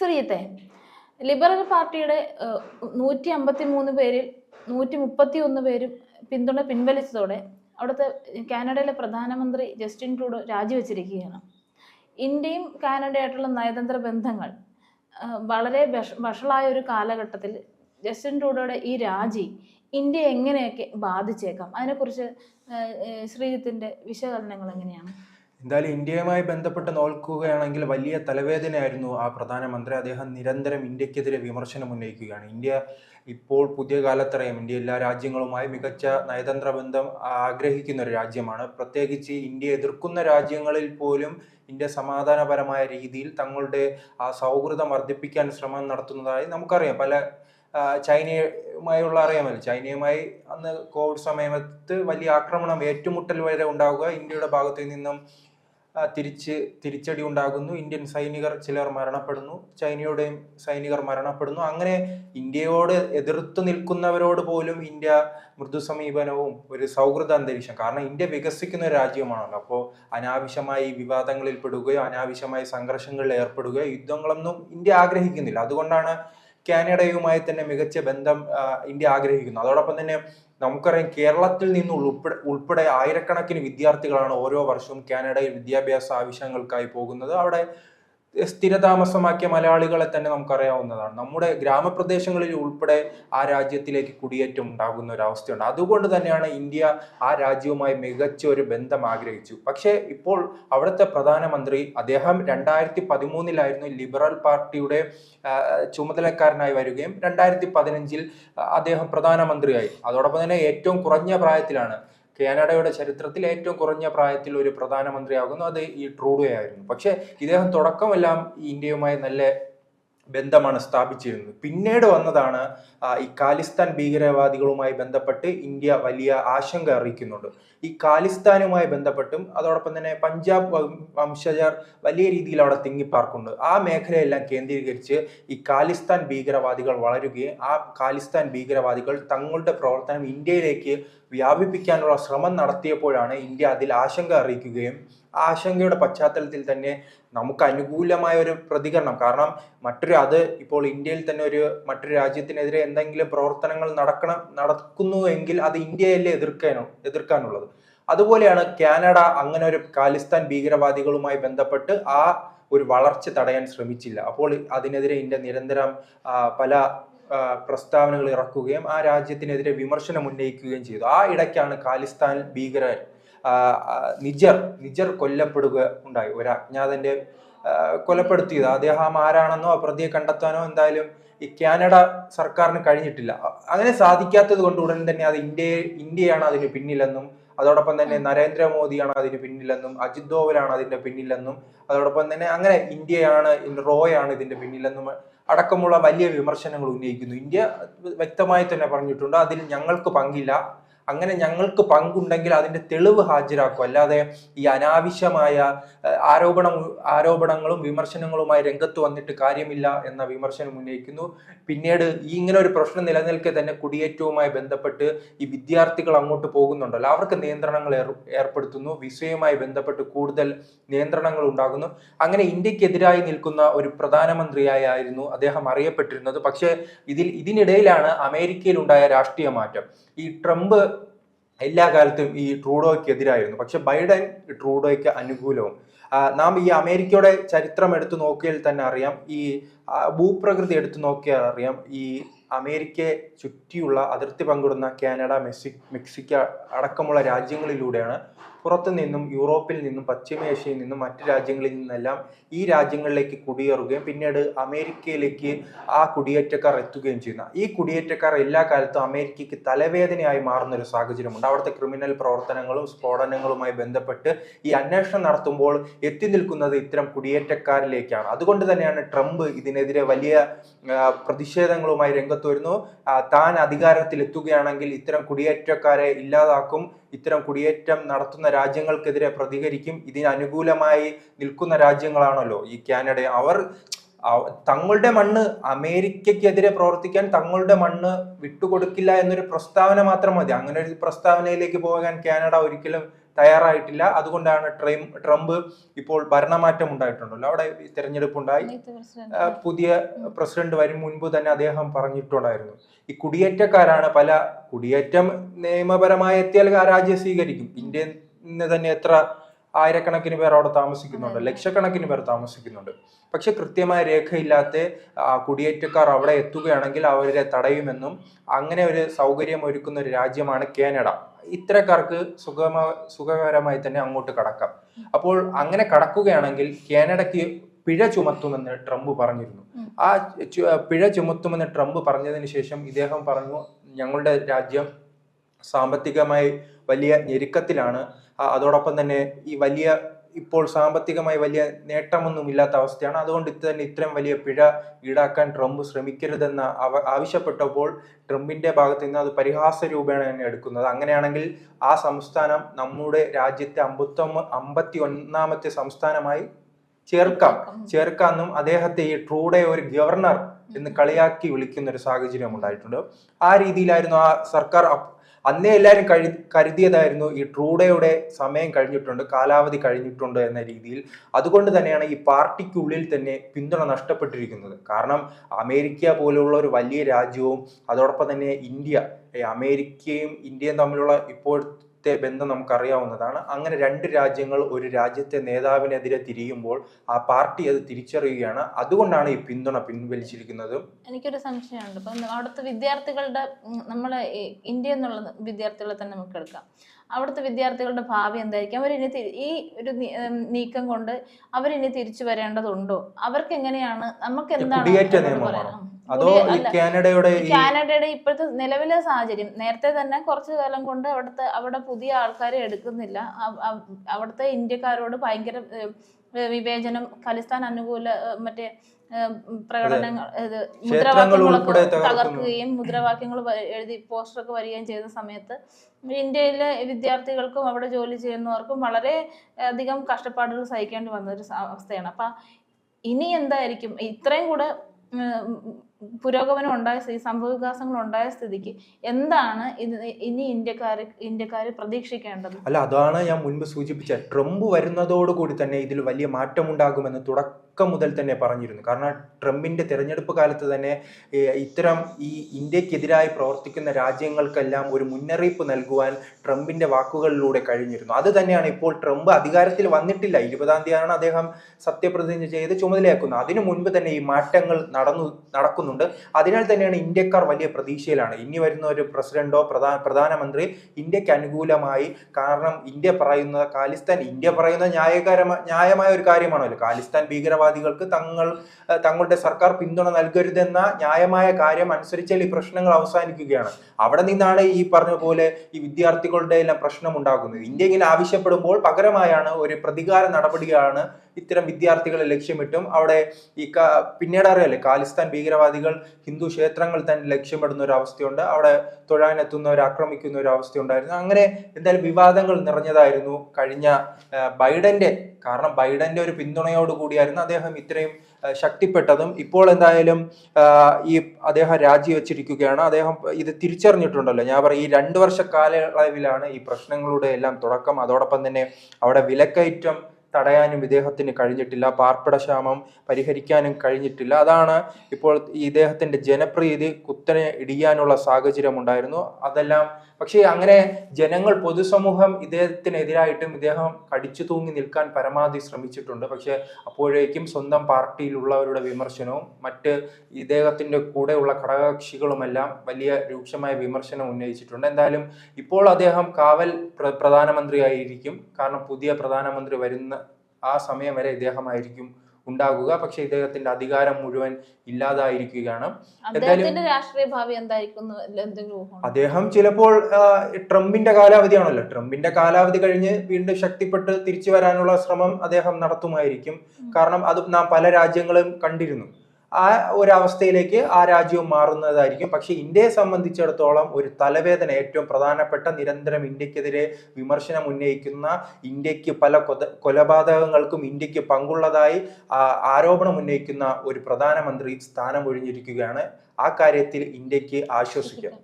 ശ്രീയത്തെ liberal പാർട്ടിയുടെ നൂറ്റി അമ്പത്തി മൂന്ന് പേരിൽ നൂറ്റി മുപ്പത്തി ഒന്ന് പേരും പിന്തുണ പിൻവലിച്ചതോടെ അവിടുത്തെ കാനഡയിലെ പ്രധാനമന്ത്രി ജസ്റ്റിൻ ട്രൂഡോ രാജിവെച്ചിരിക്കുകയാണ്. ഇന്ത്യയും കാനഡയായിട്ടുള്ള നയതന്ത്ര ബന്ധങ്ങൾ വളരെ വഷ വഷളായ ഒരു കാലഘട്ടത്തിൽ ജസ്റ്റിൻ ട്രൂഡോയുടെ ഈ രാജി ഇന്ത്യ എങ്ങനെയൊക്കെ ബാധിച്ചേക്കാം? അതിനെക്കുറിച്ച് ശ്രീജിത്തിന്റെ വിശകലനങ്ങൾ എങ്ങനെയാണ്? എന്തായാലും ഇന്ത്യയുമായി ബന്ധപ്പെട്ട് നോക്കുകയാണെങ്കിൽ വലിയ തലവേദനയായിരുന്നു ആ പ്രധാനമന്ത്രി. അദ്ദേഹം നിരന്തരം ഇന്ത്യക്കെതിരെ വിമർശനം ഉന്നയിക്കുകയാണ്. ഇന്ത്യ ഇപ്പോൾ പുതിയ കാലത്തറിയാം ഇന്ത്യ എല്ലാ രാജ്യങ്ങളുമായി മികച്ച നയതന്ത്ര ബന്ധം ആഗ്രഹിക്കുന്ന ഒരു രാജ്യമാണ്. പ്രത്യേകിച്ച് ഇന്ത്യ എതിർക്കുന്ന രാജ്യങ്ങളിൽ പോലും ഇന്ത്യ സമാധാനപരമായ രീതിയിൽ തങ്ങളുടെ ആ സൗഹൃദം വർദ്ധിപ്പിക്കാൻ ശ്രമം നടത്തുന്നതായി നമുക്കറിയാം. പല ചൈനയുമായുള്ള അറിയാമല്ലോ. ചൈനയുമായി അന്ന് കോവിഡ് സമയത്ത് വലിയ ആക്രമണം ഏറ്റുമുട്ടൽ വരെ ഉണ്ടാവുക ഇന്ത്യയുടെ ഭാഗത്തു നിന്നും തിരിച്ച് തിരിച്ചടി ഉണ്ടാകുന്നു. ഇന്ത്യൻ സൈനികർ ചിലർ മരണപ്പെടുന്നു. ചൈനയുടെയും സൈനികർ മരണപ്പെടുന്നു. അങ്ങനെ ഇന്ത്യയോട് എതിർത്ത് നിൽക്കുന്നവരോട് പോലും ഇന്ത്യ മൃദു സമീപനവും ഒരു സൗഹൃദ അന്തരീക്ഷം കാരണം ഇന്ത്യ വികസിക്കുന്ന ഒരു രാജ്യമാണല്ലോ. അപ്പോൾ അനാവശ്യമായി വിവാദങ്ങളിൽ പെടുകയോ അനാവശ്യമായി സംഘർഷങ്ങളിൽ ഏർപ്പെടുകയോ യുദ്ധങ്ങളൊന്നും ഇന്ത്യ ആഗ്രഹിക്കുന്നില്ല. അതുകൊണ്ടാണ് കാനഡയുമായി തന്നെ മികച്ച ബന്ധം ഇന്ത്യ ആഗ്രഹിക്കുന്നു. അതോടൊപ്പം തന്നെ നമുക്കറിയാം കേരളത്തിൽ നിന്ന് ഉൾപ്പെടെ ഉൾപ്പെടെ ആയിരക്കണക്കിന് വിദ്യാർത്ഥികളാണ് ഓരോ വർഷവും കാനഡയിൽ വിദ്യാഭ്യാസ ആവശ്യങ്ങൾക്കായി പോകുന്നത്. അവിടെ സ്ഥിരതാമസമാക്കിയ മലയാളികളെ തന്നെ നമുക്കറിയാവുന്നതാണ്. നമ്മുടെ ഗ്രാമപ്രദേശങ്ങളിൽ ഉൾപ്പെടെ ആ രാജ്യത്തിലേക്ക് കുടിയേറ്റം ഉണ്ടാകുന്ന ഒരു അവസ്ഥയുണ്ട്. അതുകൊണ്ട് തന്നെയാണ് ഇന്ത്യ ആ രാജ്യവുമായി മികച്ച ഒരു ബന്ധം ആഗ്രഹിച്ചു. പക്ഷേ ഇപ്പോൾ അവിടുത്തെ പ്രധാനമന്ത്രി അദ്ദേഹം രണ്ടായിരത്തി പതിമൂന്നിലായിരുന്നു ലിബറൽ പാർട്ടിയുടെ ചുമതലക്കാരനായി വരികയും രണ്ടായിരത്തി പതിനഞ്ചിൽ അദ്ദേഹം പ്രധാനമന്ത്രിയായി. അതോടൊപ്പം തന്നെ ഏറ്റവും കുറഞ്ഞ പ്രായത്തിലാണ്. കാനഡയുടെ ചരിത്രത്തിൽ ഏറ്റവും കുറഞ്ഞ പ്രായത്തിൽ ഒരു പ്രധാനമന്ത്രിയാകുന്നു. അത് ഈ ട്രൂഡോ ആയിരുന്നു പക്ഷേ ഇദ്ദേഹം തുടക്കമെല്ലാം ഇന്ത്യയുമായി നല്ല ബന്ധമാണ് സ്ഥാപിച്ചിരുന്നത്. പിന്നീട് വന്നതാണ് ഈ കാലിസ്ഥാൻ ഭീകരവാദികളുമായി ബന്ധപ്പെട്ട് ഇന്ത്യ വലിയ ആശങ്ക അറിയിക്കുന്നുണ്ട്. ഈ കാലിസ്ഥാനുമായി ബന്ധപ്പെട്ടും അതോടൊപ്പം തന്നെ പഞ്ചാബ് വംശജർ വലിയ രീതിയിൽ അവിടെ തിങ്ങിപ്പാർക്കുന്നുണ്ട്. ആ മേഖലയെല്ലാം കേന്ദ്രീകരിച്ച് ഈ കാലിസ്ഥാൻ ഭീകരവാദികൾ വളരുകയും ആ കാലിസ്ഥാൻ ഭീകരവാദികൾ തങ്ങളുടെ പ്രവർത്തനം ഇന്ത്യയിലേക്ക് വ്യാപിപ്പിക്കാനുള്ള ശ്രമം നടത്തിയപ്പോഴാണ് ഇന്ത്യ അതിൽ ആശങ്ക അറിയിക്കുകയും ആ ആശങ്കയുടെ പശ്ചാത്തലത്തിൽ തന്നെ നമുക്ക് അനുകൂലമായ ഒരു പ്രതികരണം. കാരണം മറ്റൊരു അത് ഇപ്പോൾ ഇന്ത്യയിൽ തന്നെ ഒരു മറ്റൊരു രാജ്യത്തിനെതിരെ എന്തെങ്കിലും പ്രവർത്തനങ്ങൾ നടക്കണം നടക്കുന്നു എങ്കിൽ അത് ഇന്ത്യയല്ലേ എതിർക്കാനോ എതിർക്കാനുള്ളത്. അതുപോലെയാണ് കാനഡ അങ്ങനെ ഒരു ഖാലിസ്ഥാൻ ഭീകരവാദികളുമായി ബന്ധപ്പെട്ട് ആ ഒരു വളർച്ച തടയാൻ ശ്രമിച്ചില്ല. അപ്പോൾ അതിനെതിരെ ഇന്ത്യ നിരന്തരം പല പ്രസ്താവനകൾ ഇറക്കുകയും ആ രാജ്യത്തിനെതിരെ വിമർശനം ഉന്നയിക്കുകയും ചെയ്തു. ആ ഇടയ്ക്കാണ് ഖാലിസ്ഥാൻ ഭീകര ആ, ആ, നിജർ നിജർ കൊല്ലപ്പെടുക ഉണ്ടായി. ഒരു അജ്ഞാതന്റെ കൊലപ്പെടുത്തിയത്. അദ്ദേഹം ആരാണെന്നോ പ്രതിയെ കണ്ടെത്താനോ എന്തായാലും ഈ കാനഡ സർക്കാരിന് കഴിഞ്ഞിട്ടില്ല. അങ്ങനെ സാധിക്കാത്തത് കൊണ്ട് ഉടൻ തന്നെ അത് ഇന്ത്യ ഇന്ത്യയാണ് അതിന് പിന്നിലെന്നും അതോടൊപ്പം തന്നെ നരേന്ദ്രമോദിയാണ് അതിന് പിന്നിലെന്നും അജിത് ദോവലാണ് അതിന്റെ പിന്നിലെന്നും അതോടൊപ്പം തന്നെ അങ്ങനെ ഇന്ത്യയാണ് റോയാണ് ഇതിന്റെ പിന്നിലെന്നും അടക്കമുള്ള വലിയ വിമർശനങ്ങൾ ഉന്നയിക്കുന്നു. ഇന്ത്യ വ്യക്തമായി തന്നെ പറഞ്ഞിട്ടുണ്ട്. അതിൽ ഞങ്ങൾക്ക് പങ്കില്ല. അങ്ങനെ ഞങ്ങൾക്ക് പങ്കുണ്ടെങ്കിൽ അതിന്റെ തെളിവ് ഹാജരാക്കും. അല്ലാതെ ഈ അനാവശ്യമായ ആരോപണ ആരോപണം ആരോപണങ്ങളും വിമർശനങ്ങളുമായി രംഗത്ത് വന്നിട്ട് കാര്യമില്ല എന്ന വിമർശനം ഉന്നയിക്കുന്നു. പിന്നീട് ഈ ഇങ്ങനെ ഒരു പ്രശ്നം നിലനിൽക്കെ തന്നെ കുടിയേറ്റവുമായി ബന്ധപ്പെട്ട് ഈ വിദ്യാർത്ഥികൾ അങ്ങോട്ട് പോകുന്നുണ്ടല്ലോ അവർക്ക് നിയന്ത്രണങ്ങൾ ഏർപ്പെടുത്തുന്നു. വിസയുമായി ബന്ധപ്പെട്ട് കൂടുതൽ നിയന്ത്രണങ്ങൾ ഉണ്ടാകുന്നു. അങ്ങനെ ഇന്ത്യക്കെതിരായി നിൽക്കുന്ന ഒരു പ്രധാനമന്ത്രിയായിരുന്നു അദ്ദേഹം അറിയപ്പെട്ടിരുന്നത്. പക്ഷേ ഇതിൽ ഇതിനിടയിലാണ് അമേരിക്കയിലുണ്ടായ രാഷ്ട്രീയ മാറ്റം. ഈ ട്രംപ് എല്ലാ കാലത്തും ഈ ട്രൂഡോയ്ക്ക് എതിരായിരുന്നു പക്ഷെ ബൈഡൻ ട്രൂഡോയ്ക്ക് അനുകൂലവും. നാം ഈ അമേരിക്കയുടെ ചരിത്രം എടുത്തു നോക്കിയാൽ തന്നെ അറിയാം. ഈ ഭൂപ്രകൃതി എടുത്തു നോക്കിയാൽ അറിയാം. ഈ അമേരിക്കയെ ചുറ്റിയുള്ള അതിർത്തി പങ്കിടുന്ന കാനഡ മെക്സി മെക്സിക്ക അടക്കമുള്ള രാജ്യങ്ങളിലൂടെയാണ് പുറത്തു നിന്നും യൂറോപ്പിൽ നിന്നും പശ്ചിമേഷ്യയിൽ നിന്നും മറ്റു രാജ്യങ്ങളിൽ നിന്നെല്ലാം ഈ രാജ്യങ്ങളിലേക്ക് കുടിയേറുകയും പിന്നീട് അമേരിക്കയിലേക്ക് ആ കുടിയേറ്റക്കാർ എത്തുകയും ചെയ്യുന്ന. ഈ കുടിയേറ്റക്കാർ എല്ലാ കാലത്തും അമേരിക്കയ്ക്ക് തലവേദനയായി മാറുന്ന ഒരു സാഹചര്യമുണ്ട്. അവിടുത്തെ ക്രിമിനൽ പ്രവർത്തനങ്ങളും സ്ഫോടനങ്ങളുമായി ബന്ധപ്പെട്ട് ഈ അന്വേഷണം നടത്തുമ്പോൾ എത്തി നിൽക്കുന്നത് ഇത്തരം കുടിയേറ്റക്കാരിലേക്കാണ്. അതുകൊണ്ട് തന്നെയാണ് ട്രംപ് ഇതിനെതിരെ വലിയ പ്രതിഷേധങ്ങളുമായി രംഗത്ത് വരുന്നു. താൻ അധികാരത്തിൽ എത്തുകയാണെങ്കിൽ ഇത്തരം കുടിയേറ്റക്കാരെ ഇല്ലാതാക്കും. ഇത്തരം കുടിയേറ്റം നടത്തുന്ന രാജ്യങ്ങൾക്കെതിരെ പ്രതികരിക്കും. ഇതിന് അനുകൂലമായി നിൽക്കുന്ന രാജ്യങ്ങളാണല്ലോ ഈ കാനഡ. അവർ തങ്ങളുടെ മണ്ണ് അമേരിക്കക്കെതിരെ പ്രവർത്തിക്കാൻ തങ്ങളുടെ മണ്ണ് വിട്ടുകൊടുക്കില്ല എന്നൊരു പ്രസ്താവന മാത്രം മതി. അങ്ങനെ ഒരു പ്രസ്താവനയിലേക്ക് പോകാൻ കാനഡ ഒരിക്കലും തയ്യാറായിട്ടില്ല. അതുകൊണ്ടാണ് ട്രം ട്രംപ് ഇപ്പോൾ ഭരണമാറ്റം ഉണ്ടായിട്ടുണ്ടല്ലോ. അവിടെ തെരഞ്ഞെടുപ്പ് ഉണ്ടായി പുതിയ പ്രസിഡന്റ് വരും മുൻപ് തന്നെ അദ്ദേഹം പറഞ്ഞിട്ടുണ്ടായിരുന്നു. ഈ കുടിയേറ്റക്കാരാണ് പല കുടിയേറ്റം നിയമപരമായി എത്തിയാൽ ആ രാജ്യം സ്വീകരിക്കും. ഇന്ത്യയിൽ തന്നെ എത്ര ആയിരക്കണക്കിന് പേർ അവിടെ താമസിക്കുന്നുണ്ട്. ലക്ഷക്കണക്കിന് പേർ താമസിക്കുന്നുണ്ട്. പക്ഷെ കൃത്യമായ രേഖയില്ലാത്ത ആ, കുടിയേറ്റക്കാർ അവിടെ എത്തുകയാണെങ്കിൽ അവരെ തടയുമെന്നും അങ്ങനെ ഒരു സൗകര്യം ഒരുക്കുന്ന ഒരു രാജ്യമാണ് കാനഡ. ഇത്തരക്കാർക്ക് സുഖമാ സുഖകരമായി തന്നെ അങ്ങോട്ട് കടക്കാം. അപ്പോൾ അങ്ങനെ കടക്കുകയാണെങ്കിൽ കാനഡയ്ക്ക് പിഴ ചുമത്തുമെന്ന് ട്രംപ് പറഞ്ഞിരുന്നു. ആ പിഴ ചുമത്തുമെന്ന് ട്രംപ് പറഞ്ഞതിന് ശേഷം ഇദ്ദേഹം പറഞ്ഞു ഞങ്ങളുടെ രാജ്യം സാമ്പത്തികമായി വലിയ ഞെരുക്കത്തിലാണ്. അതോടൊപ്പം തന്നെ ഈ വലിയ ഇപ്പോൾ സാമ്പത്തികമായി വലിയ നേട്ടമൊന്നും ഇല്ലാത്ത അവസ്ഥയാണ്. അതുകൊണ്ട് ഇത് തന്നെ ഇത്രയും വലിയ പിഴ ഈടാക്കാൻ ട്രംപ് ശ്രമിക്കരുതെന്ന് അവ ആവശ്യപ്പെട്ടപ്പോൾ ട്രംപിന്റെ ഭാഗത്ത് നിന്ന് അത് പരിഹാസ രൂപേണ തന്നെ എടുക്കുന്നത്. അങ്ങനെയാണെങ്കിൽ ആ സംസ്ഥാനം നമ്മുടെ രാജ്യത്തെ അമ്പത്തൊമ്പ അമ്പത്തി ഒന്നാമത്തെ സംസ്ഥാനമായി ചേർക്കാം. ചേർക്കാമെന്നും അദ്ദേഹത്തെ ഈ ട്രൂഡെ ഒരു ഗവർണർ എന്ന് കളിയാക്കി വിളിക്കുന്ന ഒരു സാഹചര്യം ഉണ്ടായിട്ടുണ്ട്. ആ രീതിയിലായിരുന്നു ആ സർക്കാർ അന്നേ എല്ലാവരും കഴി കരുതിയതായിരുന്നു ഈ ട്രൂഡയുടെ സമയം കഴിഞ്ഞിട്ടുണ്ട് കാലാവധി കഴിഞ്ഞിട്ടുണ്ട് എന്ന രീതിയിൽ. അതുകൊണ്ട് തന്നെയാണ് ഈ പാർട്ടിക്കുള്ളിൽ തന്നെ പിന്തുണ നഷ്ടപ്പെട്ടിരിക്കുന്നത്. കാരണം അമേരിക്ക പോലുള്ള ഒരു വലിയ രാജ്യവും അതോടൊപ്പം തന്നെ ഇന്ത്യ അമേരിക്കയും ഇന്ത്യയും തമ്മിലുള്ള ഇപ്പോഴത്തെ ബന്ധം നമുക്കറിയാവുന്നതാണ്. അങ്ങനെ രണ്ട് രാജ്യങ്ങൾ ഒരു രാജ്യത്തെ നേതാവിനെതിരെ തിരിയുമ്പോൾ ആ പാർട്ടി അത് തിരിച്ചറിയുകയാണ്. അതുകൊണ്ടാണ് ഈ പിന്തുണ പിൻവലിച്ചിരിക്കുന്നത്. എനിക്കൊരു സംശയമുണ്ട്. ഇപ്പം അവിടുത്തെ വിദ്യാർത്ഥികളുടെ നമ്മളെ ഇന്ത്യ എന്നുള്ള വിദ്യാർത്ഥികളെ തന്നെ നമുക്ക് എടുക്കാം. അവിടുത്തെ വിദ്യാർത്ഥികളുടെ ഭാവി എന്തായിരിക്കും? അവരിനി ഈ ഒരു നീക്കം കൊണ്ട് അവരിനി തിരിച്ചു വരേണ്ടതുണ്ടോ? അവർക്ക് എങ്ങനെയാണ് നമുക്ക് എന്താണ് അതോ. കാനഡയുടെ കാനഡയുടെ ഇപ്പോഴത്തെ നിലവിലെ സാഹചര്യം. നേരത്തെ തന്നെ കുറച്ചു കാലം കൊണ്ട് അവിടുത്തെ അവിടെ പുതിയ ആൾക്കാരെ എടുക്കുന്നില്ല. അവ- അവ- അവിടുത്തെ ഇന്ത്യക്കാരോട് ഭയങ്കര വിവേചനം ഖലിസ്ഥാൻ അനുകൂല മറ്റേ പ്രകടനങ്ങൾ ഇത് മുദ്രാവാക്യങ്ങളൊക്കെ തകർക്കുകയും മുദ്രാവാക്യങ്ങൾ എഴുതി പോസ്റ്ററൊക്കെ വരികയും ചെയ്ത സമയത്ത് ഇന്ത്യയിലെ വിദ്യാർത്ഥികൾക്കും അവിടെ ജോലി ചെയ്യുന്നവർക്കും വളരെ അധികം കഷ്ടപ്പാടുകൾ സഹിക്കേണ്ടി വന്ന ഒരു അവസ്ഥയാണ്. അപ്പൊ ഇനി എന്തായിരിക്കും? ഇത്രയും കൂടെ പുരോഗമനം ഉണ്ടായ സ്ഥിതി സംഭവ വികാസങ്ങൾ ഉണ്ടായ സ്ഥിതിക്ക് എന്താണ് ഇനി ഇന്ത്യക്കാർ ഇന്ത്യക്കാർ പ്രതീക്ഷിക്കേണ്ടത്? അല്ല അതാണ് ഞാൻ മുൻപ് സൂചിപ്പിച്ച. ട്രംപ് വരുന്നതോടുകൂടി തന്നെ ഇതിൽ വലിയ മാറ്റമുണ്ടാകുമെന്ന് തുടക്കം മുതൽ തന്നെ പറഞ്ഞിരുന്നു. കാരണം ട്രംപിന്റെ തെരഞ്ഞെടുപ്പ് കാലത്ത് തന്നെ ഇത്തരം ഈ ഇന്ത്യക്കെതിരായി പ്രവർത്തിക്കുന്ന രാജ്യങ്ങൾക്കെല്ലാം ഒരു മുന്നറിയിപ്പ് നൽകുവാൻ ട്രംപിന്റെ വാക്കുകളിലൂടെ കഴിഞ്ഞിരുന്നു. അത് തന്നെയാണ് ഇപ്പോൾ ട്രംപ് അധികാരത്തിൽ വന്നിട്ടില്ല. ഇരുപതാം തീയതിയാണ് അദ്ദേഹം സത്യപ്രതിജ്ഞ ചെയ്ത് ചുമതലയാക്കുന്നത് അതിനു മുൻപ് തന്നെ ഈ മാറ്റങ്ങൾ നടന്നു നടക്കുന്നുണ്ട്. അതിനാൽ തന്നെയാണ് ഇന്ത്യക്കാർ വലിയ പ്രതീക്ഷയിലാണ്. ഇനി വരുന്ന ഒരു പ്രസിഡന്റോ പ്രധാന പ്രധാനമന്ത്രി ഇന്ത്യയ്ക്ക് അനുകൂലമായി കാരണം ഇന്ത്യ പറയുന്ന കാലിസ്ഥാൻ ഇന്ത്യ പറയുന്ന ന്യായകരമായ ന്യായമായ ഒരു കാര്യമാണല്ലോ കാലിസ്ഥാൻ ഭീകരവാദികൾക്ക് തങ്ങൾ തങ്ങളുടെ സർക്കാർ പിന്തുണ നൽകരുതെന്ന ന്യായമായ കാര്യം അനുസരിച്ചാൽ ഈ പ്രശ്നങ്ങൾ അവസാനിക്കുകയാണ്. അവിടെ നിന്നാണ് ഈ പറഞ്ഞ പോലെ ഈ വിദ്യാർത്ഥികളുടെ എല്ലാം പ്രശ്നം ഉണ്ടാകുന്നത്. ഇന്ത്യ ഇങ്ങനെ ആവശ്യപ്പെടുമ്പോൾ പകരമായാണ് ഒരു പ്രതികാര നടപടിയാണ് ഇത്തരം വിദ്യാർത്ഥികളെ ലക്ഷ്യമിട്ടും അവിടെ ഈ പിന്നീട് അറിയാലേ ഖാലിസ്ഥാൻ ഭീകരവാദികൾ ഹിന്ദു ക്ഷേത്രങ്ങൾ തന്നെ ലക്ഷ്യമിടുന്ന ഒരു അവസ്ഥയുണ്ട്. അവിടെ തൊഴാനെത്തുന്നവർ ആക്രമിക്കുന്ന ഒരു അവസ്ഥയുണ്ടായിരുന്നു. അങ്ങനെ എന്തായാലും വിവാദങ്ങൾ നിറഞ്ഞതായിരുന്നു കഴിഞ്ഞ ബൈഡന്റെ കാരണം ബൈഡന്റെ ഒരു പിന്തുണയോട് കൂടിയായിരുന്നു അദ്ദേഹം ഇത്രയും ശക്തിപ്പെട്ടതും. ഇപ്പോൾ എന്തായാലും ഈ അദ്ദേഹം രാജിവെച്ചിരിക്കുകയാണ്. അദ്ദേഹം ഇത് തിരിച്ചറിഞ്ഞിട്ടുണ്ടല്ലോ. ഞാൻ പറയും ഈ രണ്ട് വർഷ കാലയളവിലാണ് ഈ പ്രശ്നങ്ങളുടെ എല്ലാം തുടക്കം. അതോടൊപ്പം തന്നെ അവിടെ വിലക്കയറ്റം തടയാനും ഇദ്ദേഹത്തിന് കഴിഞ്ഞിട്ടില്ല. പാർപ്പിടക്ഷാമം പരിഹരിക്കാനും കഴിഞ്ഞിട്ടില്ല. അതാണ് ഇപ്പോൾ ഇദ്ദേഹത്തിന്റെ ജനപ്രീതി കുത്തനെ ഇടിയാനുള്ള സാഹചര്യം ഉണ്ടായിരുന്നു. അതെല്ലാം പക്ഷേ അങ്ങനെ ജനങ്ങൾ പൊതുസമൂഹം ഇദ്ദേഹത്തിനെതിരായിട്ടും ഇദ്ദേഹം കടിച്ചു തൂങ്ങി നിൽക്കാൻ പരമാവധി ശ്രമിച്ചിട്ടുണ്ട്. പക്ഷേ അപ്പോഴേക്കും സ്വന്തം പാർട്ടിയിലുള്ളവരുടെ വിമർശനവും മറ്റ് ഇദ്ദേഹത്തിന്റെ കൂടെയുള്ള ഘടകകക്ഷികളുമെല്ലാം വലിയ രൂക്ഷമായ വിമർശനം ഉന്നയിച്ചിട്ടുണ്ട്. എന്തായാലും ഇപ്പോൾ അദ്ദേഹം കാവൽ പ്ര- പ്രധാനമന്ത്രിയായിരിക്കും. കാരണം പുതിയ പ്രധാനമന്ത്രി വരുന്ന ആ സമയം വരെ ഇദ്ദേഹമായിരിക്കും ഉണ്ടാകുക. പക്ഷെ ഇദ്ദേഹത്തിന്റെ അധികാരം മുഴുവൻ ഇല്ലാതായിരിക്കുകയാണ്. അദ്ദേഹം ചിലപ്പോൾ ട്രംപിന്റെ കാലാവധിയാണല്ലോ. ട്രംപിന്റെ കാലാവധി കഴിഞ്ഞ് വീണ്ടും ശക്തിപ്പെട്ട് തിരിച്ചു വരാനുള്ള ശ്രമം അദ്ദേഹം നടത്തുമായിരിക്കും. കാരണം അത് നാം പല രാജ്യങ്ങളും കണ്ടിരുന്നു. ആ ഒരവസ്ഥയിലേക്ക് ആ രാജ്യവും മാറുന്നതായിരിക്കും. പക്ഷേ ഇന്ത്യയെ സംബന്ധിച്ചിടത്തോളം ഒരു തലവേദന ഏറ്റവും പ്രധാനപ്പെട്ട നിരന്തരം ഇന്ത്യക്കെതിരെ വിമർശനം ഉന്നയിക്കുന്ന ഇന്ത്യയ്ക്ക് പല കൊലപാതകങ്ങൾക്കും ഇന്ത്യയ്ക്ക് പങ്കുള്ളതായി ആരോപണം ഉന്നയിക്കുന്ന ഒരു പ്രധാനമന്ത്രി സ്ഥാനം ഒഴിഞ്ഞിരിക്കുകയാണ് ആ കാര്യത്തിൽ ഇന്ത്യയ്ക്ക് ആശ്വസിക്കാം.